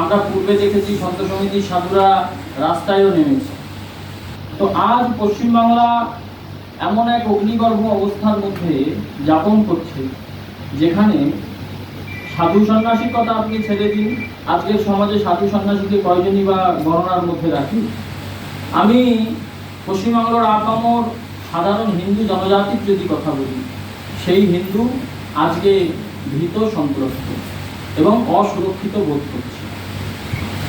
আমরা পূর্বে দেখেছি সন্ত সমিতির সাধুরা রাস্তায়ও নেমেছে। তো আজ পশ্চিমবাংলা এমন এক অগ্নিগর্ভ অবস্থার মধ্যে যাপন করছে, যেখানে সাধু সন্ন্যাসীর কথা আপনি ছেড়ে দিন আজকের সমাজে সাধু সন্ন্যাসীকে কয়জনই বা গণনার মধ্যে রাখি? আমি পশ্চিমবাংলার আপামর সাধারণ হিন্দু জনজাতির যদি কথা বলি, সেই হিন্দু আজকে ভীত সন্ত্রস্ত। এবং অসুরক্ষিত বোধ করছে।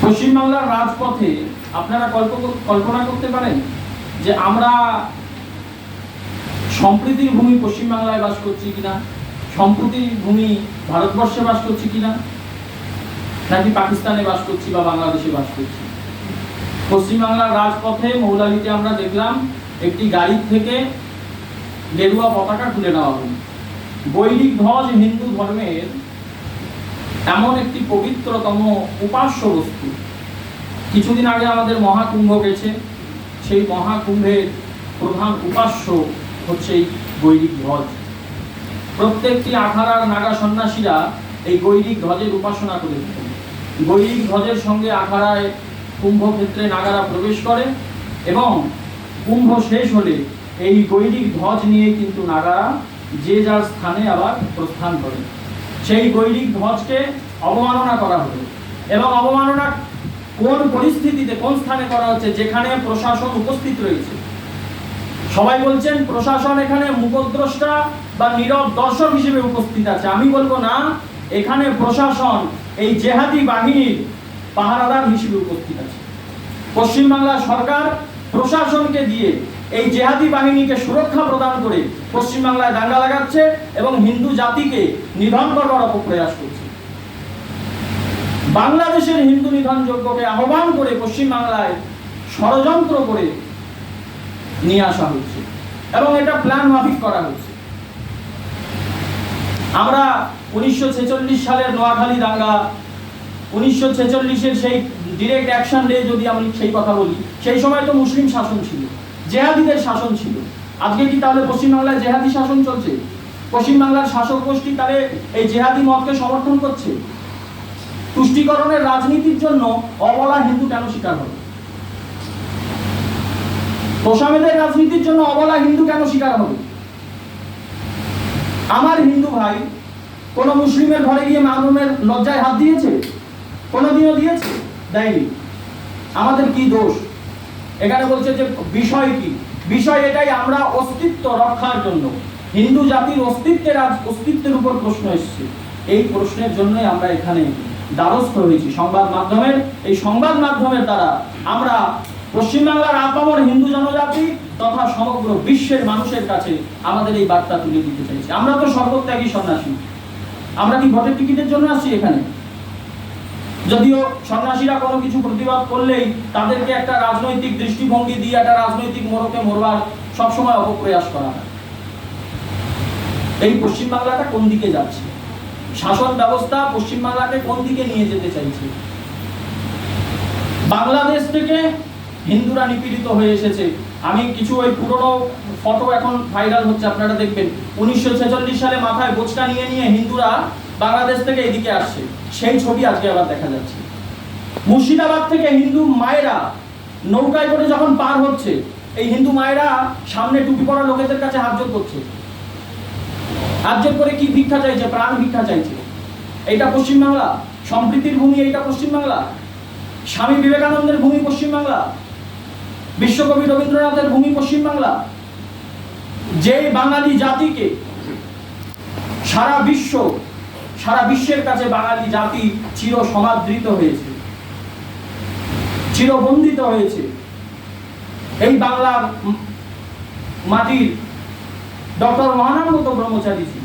পশ্চিমবাংলার রাজপথে আপনারা কল্প- কল্পনা করতে পারেন যে আমরা সম্প্রীতির ভূমি পশ্চিমবাংলায় বাস করছি কিনা? সম্প্রীতির ভূমি ভারতবর্ষে বাস করছি কিনা? নাকি পাকিস্তানে বাস করছি বা বাংলাদেশে বাস করছি? পশ্চিমবাংলার রাজপথে মৌলালিতে আমরা দেখলাম একটি গাড়ির থেকে গেরুয়া পতাকা তুলে নেওয়া হলো। বৈদিক ধ্বজ হিন্দু ধর্মের এমন একটি পবিত্রতম উপাস্য বস্তু। কিছুদিন আগে আমাদের মহাকুম্ভ গেছে। সেই মহাকুম্ভের প্রধান উপাস্য হচ্ছে এই বৈদিক ধ্বজ। প্রত্যেকটি আখাড়ার নাগা সন্ন্যাসীরা এই গৈরিক ধ্বজের উপাসনা করে গৈরিক ধ্বজের সঙ্গে আখাড়ায় কুম্ভক্ষেত্রে নাগারা প্রবেশ করে এবং কুম্ভ শেষ হলে এই গৈরিক ধ্বজ নিয়ে কিন্তু নাগারা যে যার স্থানে আবার প্রস্থান করে। সেই গৈরিক ধ্বজকে অবমাননা করা হলো। এবং অবমাননা কোন পরিস্থিতিতে, কোন স্থানে করা হচ্ছে, যেখানে প্রশাসন উপস্থিত রয়েছে? সবাই বলছেন, প্রশাসন এখানে মুখদ্রষ্টা বা নীরব দর্শক হিসেবে উপস্থিত আছে। আমি বলব না, এখানে প্রশাসন এই জেহাদি বাহিনীর পাহারাদার হিসেবে উপস্থিত আছে। পশ্চিমবাংলা সরকার প্রশাসনকে দিয়ে এই জেহাদি বাহিনীকে সুরক্ষা প্রদান করে পশ্চিমবাংলায় দাঙ্গা লাগাচ্ছে এবং হিন্দু জাতিকে নিধন করবার অপপ্রয়াস করছে। বাংলাদেশের হিন্দু নিধন যজ্ঞকে আহ্বান করে পশ্চিমবাংলায় ষড়যন্ত্র করে নিয়ে আসা হচ্ছে এবং এটা প্ল্যান মাফিক করা হচ্ছে। আমরা উনিশশো ছেচল্লিশ সালের নোয়াখালী দাঙ্গা, উনিশশো ছেচল্লিশের সেই ডিরেক্ট অ্যাকশন ডে যদি আমি সেই কথা বলি, সেই সময় তো মুসলিম শাসন ছিল। জেহাদিদের শাসন ছিল। আজকে কি তাহলে পশ্চিমবাংলায় জেহাদি শাসন চলছে? পশ্চিমবাংলার শাসক গোষ্ঠী তাহলে এই জেহাদি মতকে সমর্থন করছে? তুষ্টিকরণের রাজনীতির জন্য অবলা হিন্দু কেন শিকার হবে তোষামেদের রাজনীতির জন্য অবলা হিন্দু কেন শিকার হবে আমার হিন্দু ভাই কোন মুসলিমের ঘরে গিয়ে মামুমের লজ্জায় হাত দিয়েছে? কোনোদিনও দিয়েছে? দেয়নি। আমাদের কি দোষ? এখানে বলছে যে বিষয় কি? বিষয় এটাই আমরা অস্তিত্ব রক্ষার জন্য। হিন্দু জাতির অস্তিত্বের আজ অস্তিত্বের উপর প্রশ্ন এসেছে। এই প্রশ্নের জন্যই আমরা এখানে দ্বারস্থ হয়েছি। সংবাদ মাধ্যমের, এই সংবাদ মাধ্যমের দ্বারা আমরা পশ্চিমবাংলার আপামর হিন্দু জনজাতি তথা সমগ্র বিশ্বের মানুষের কাছে আমাদের এই বার্তা তুলে দিতে চাইছি। আমরা তো সর্বত্যাগী সন্ন্যাসী। আমরা কি ভোটের টিকিটের জন্য আসছি এখানে? যদিও সন্ন্যাসীরা কোনো কিছু প্রতিবাদ করলেই তাদেরকে একটা রাজনৈতিক দৃষ্টিভঙ্গি দিয়ে একটা রাজনৈতিক মোড়কে মোড়বার সবসময় অপপ্রয়াস করা হয়। এই পশ্চিমবাংলাটা কোন দিকে যাচ্ছে? শাসন ব্যবস্থা পশ্চিমবাংলাকে কোন দিকে নিয়ে যেতে চাইছে? বাংলাদেশ থেকে হিন্দুরা নিপীড়িত হয়ে এসেছে। আমি কিছু ওই পুরনো ফটো এখন ভাইরাল হচ্ছে, আপনারা দেখবেন। উনিশশো ছেচল্লিশ সালে মাথায় বোঝটা নিয়ে নিয়ে হিন্দুরা বাংলাদেশ থেকে এদিকে আসছে। সেই ছবি আজকে আবার দেখা যাচ্ছে। মুর্শিদাবাদ থেকে হিন্দু মায়েরা নৌকায় করে যখন পার হচ্ছে, এই হিন্দু মায়েরা সামনে টুপি পরা লোকেদের কাছে হাত জোর করছে। হাত জোর করে কি ভিক্ষা চাইছে? প্রাণ ভিক্ষা চাইছে। এইটা পশ্চিমবাংলা সম্প্রীতির ভূমি এইটা পশ্চিমবাংলা স্বামী বিবেকানন্দের ভূমি পশ্চিমবাংলা বিশ্বকবি রবীন্দ্রনাথের ভূমি পশ্চিমবাংলা যেই বাঙালি জাতিকে সারা বিশ্ব সারা বিশ্বের কাছে বাঙালি জাতি চির সমাদৃত হয়েছে, চিরবন্দিত হয়েছে। এই বাংলার মাটির ডক্টর মহানামগত ব্রহ্মচারীজি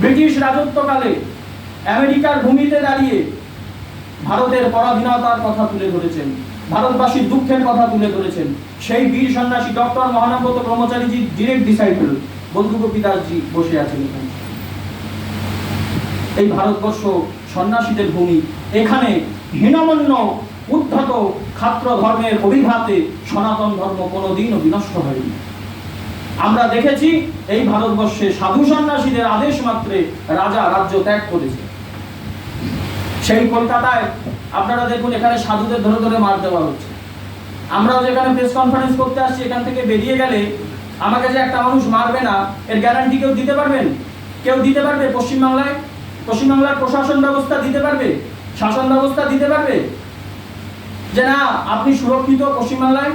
ব্রিটিশ রাজত্বকালে আমেরিকার ভূমিতে দাঁড়িয়ে ভারতের পরাধীনতার কথা তুলে ধরেছেন, ভারতবাসীর দুঃখের কথা তুলে ধরেছেন। সেই বীর সন্ন্যাসী ডক্টর মহানামগত ব্রহ্মচারীজি ডিরেক্ট ডিসাইপল বন্ধু গোপীদাসজি বসে আছেন এখানে। এই ভারতবর্ষ সন্ন্যাসীদের ভূমি। এখানে হীনমন্য, উদ্ধত খাত্র ধর্মের অভিঘাতে সনাতন ধর্ম কোনোদিনও বিনষ্ট হয়নি। আমরা দেখেছি এই ভারতবর্ষে সাধু সন্ন্যাসীদের আদেশ মাত্রে রাজা রাজ্য ত্যাগ করেছে। সেই কলকাতায় আপনারা দেখুন এখানে সাধুদের ধরে ধরে মার দেওয়া হচ্ছে। আমরা যেখানে প্রেস কনফারেন্স করতে আসছি, এখান থেকে বেরিয়ে গেলে আমাকে যে একটা মানুষ মারবে না, এর গ্যারান্টি কেউ দিতে পারবেন? কেউ দিতে পারবে পশ্চিমবাংলায়? পশ্চিমবাংলার প্রশাসন ব্যবস্থা দিতে পারবে? শাসন ব্যবস্থা দিতে পারবে? যে না, আপনি সুরক্ষিত পশ্চিমবাংলায়?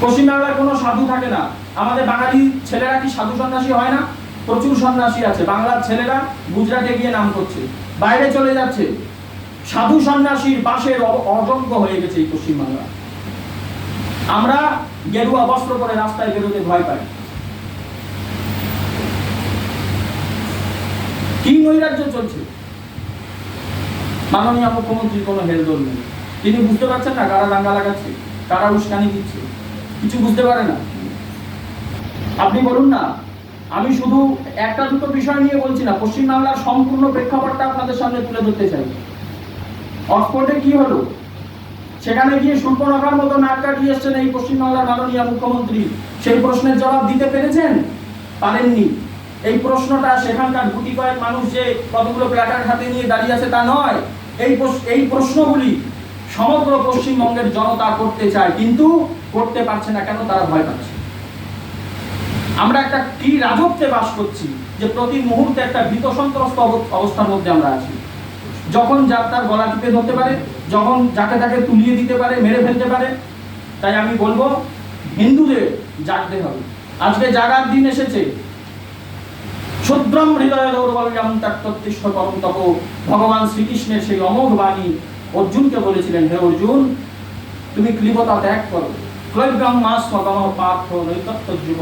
পশ্চিমবাংলায় কোনো সাধু থাকে না। আমাদের বাঙালি ছেলেরা কি সাধু সন্ন্যাসী হয় না? প্রচুর সন্ন্যাসী আছে। বাংলার ছেলেরা গুজরাটে গিয়ে নাম করছে। বাইরে চলে যাচ্ছে। সাধু সন্ন্যাসীর অ- অযোগ্য হয়ে গেছে এই পশ্চিমবাংলা। আমরা গেরুয়া বস্ত্র পরে রাস্তায় বেরোতে ভয় পাই। কি নৈরাজ্য চলছে? মাননীয় মুখ্যমন্ত্রীর কোনো হেলদোল নেই। তিনি বুঝতে পারছেন না কারা দাঙ্গা লাগাচ্ছে, কারা উস্কানি দিচ্ছে। কিছু বুঝতে পারে না। আপনি বলুন না, আমি শুধু একটা দুটো বিষয় নিয়ে বলছি না, পশ্চিমবাংলার সম্পূর্ণ প্রেক্ষাপটটা আপনাদের সামনে তুলে ধরতে চাই। অক্সফোর্ডে কি হলো? সেখানে গিয়ে সুর্পনখার মতো নাক কাটিয়ে এসছেন এই পশ্চিমবাংলার মাননীয় মুখ্যমন্ত্রী। সেই প্রশ্নের জবাব দিতে পেরেছেন? পারেননি। এই প্রশ্নটা সেখানকার গুটি কয়েক মানুষ যে কতগুলো প্ল্যাটার হাতে নিয়ে দাঁড়িয়ে আছে তা নয়। এই এই প্রশ্নগুলি সমগ্র পশ্চিমবঙ্গের জনতা করতে চায়, কিন্তু করতে পারছে না কেন তারা ভয় পাচ্ছে। আমরা একটা কি রাজত্বে বাস করছি যে প্রতি মুহূর্তে একটা ভীত সন্ত্রস্ত অব- অবস্থার মধ্যে আমরা আছি। যখন যার তার গলা টিপে ধরতে পারে, যখন যাকে তাকে তুলিয়ে দিতে পারে, মেরে ফেলতে পারে, তাই আমি বলব হিন্দুদের জাগতে হবে। আজকে জাগার দিন এসেছে শুদ্রম হৃদয় দৌর্বল্যম তত্তিষ্ঠ পরম তপ। ভগবান শ্রীকৃষ্ণের সেই অমোঘ বাণী অর্জুনকে বলেছিলেন, হে অর্জুন, তুমি ক্লিবতা ত্যাগ করো। ক্লৈব্যং মাস স্বগম পার্থ নৈতত্ব যুব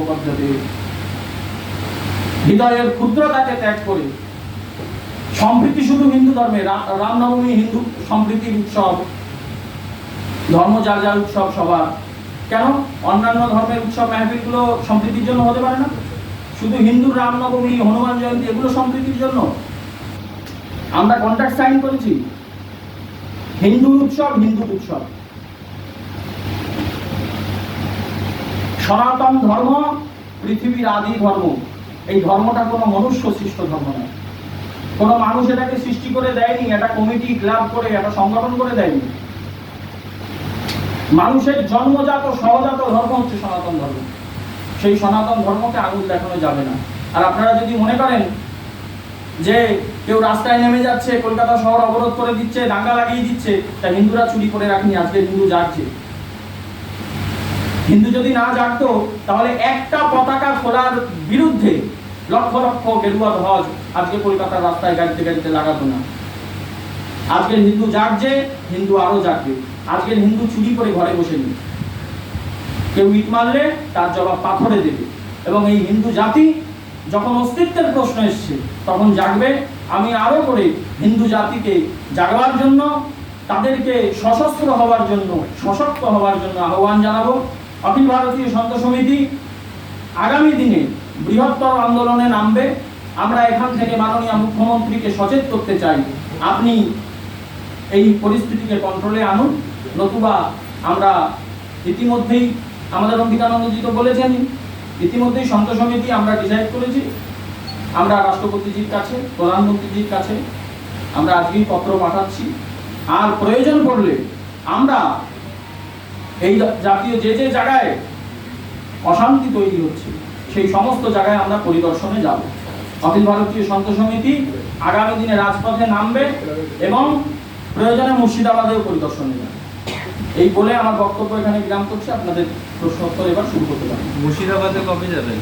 হৃদয়ের ক্ষুদ্রতাকে ত্যাগ করে সম্প্রীতি শুধু হিন্দু ধর্মে রামনবমী হিন্দু সম্প্রীতির উৎসব, ধর্ম যার যার উৎসব সবার। কেন? অন্যান্য ধর্মের উৎসব মেহফিলগুলো সম্প্রীতির জন্য হতে পারে না। শুধু হিন্দুর রামনবমী হনুমান জয়ন্তী, এগুলো সম্প্রীতির জন্য। আমরা কন্ট্রাক্ট সাইন করেছি। হিন্দু উৎসব হিন্দু উৎসব। সনাতন ধর্ম, পৃথিবীর আদি ধর্ম। এই ধর্মটা কোনো মনুষ্য সৃষ্ট ধর্ম নয়। কোনো মানুষ এটাকে সৃষ্টি করে দেয়নি, একটা কমিটি, ক্লাব করে, একটা সংগঠন করে দেয়নি। মানুষের জন্মজাত সহজাত ধর্ম হচ্ছে সনাতন ধর্ম। সেই সনাতন ধর্মকে আঙুল দেখানো যাবে না। আর আপনারা যদি মনে করেন যে কেউ রাস্তায় নেমে যাচ্ছে, কলকাতা শহর অবরোধ করে দিচ্ছে, দাঙ্গা লাগিয়ে দিচ্ছে, তা হিন্দুরা চুরি করে রাখেনি, আজকে হিন্দু জাগছে। হিন্দু যদি না জাগতো, তাহলে একটা পতাকা খোলার বিরুদ্ধে লক্ষ লক্ষ গেরুয়া ধ্বজ আজকে কলকাতার রাস্তায় গাড়িতে গাড়িতে লাগাতো না। আজকের হিন্দু জাগছে, হিন্দু আরও জাগবে। আজকের হিন্দু চুরি করে ঘরে বসে নেই কেউ ইট মারলে তার জবাব পাথরে দেবে। এবং এই হিন্দু জাতি যখন অস্তিত্বের প্রশ্ন এসছে, তখন জাগবে, আমি আরও করে হিন্দু জাতিকে জাগবার জন্য, তাদেরকে সশস্ত্র হওয়ার জন্য, সশক্ত হওয়ার জন্য আহ্বান জানাব। অখিল ভারতীয় সন্ত সমিতি আগামী দিনে বৃহত্তর আন্দোলনে নামবে। আমরা এখান থেকে মাননীয় মুখ্যমন্ত্রীকে সচেত করতে চাই। আপনি এই পরিস্থিতিকে কন্ট্রোলে আনুন। নতুবা আমরা ইতিমধ্যেই আমাদের অম্বিকানন্দজি তো বলেছেন ইতিমধ্যেই সন্ত সমিতি আমরা ডিসাইড করেছি। আমরা রাষ্ট্রপতিজির কাছে, প্রধানমন্ত্রীজির কাছে আমরা আজকেই পত্র পাঠাচ্ছি। আর প্রয়োজন পড়লে আমরা এই জাতীয় যে যে জায়গায় অশান্তি তৈরি হচ্ছে, সেই সমস্ত জায়গায় আমরা পরিদর্শনে যাব। অখিল ভারতীয় সন্ত সমিতি আগামী দিনে রাজপথে নামবে এবং প্রয়োজনে মুর্শিদাবাদেও পরিদর্শনে যাবে। এই বলে আমার বক্তব্য এখানে বিরাম করছি। আপনাদের প্রশ্ন উত্তর এবার শুরু করতে পারেন মুর্শিদাবাদে কবে যাবেন?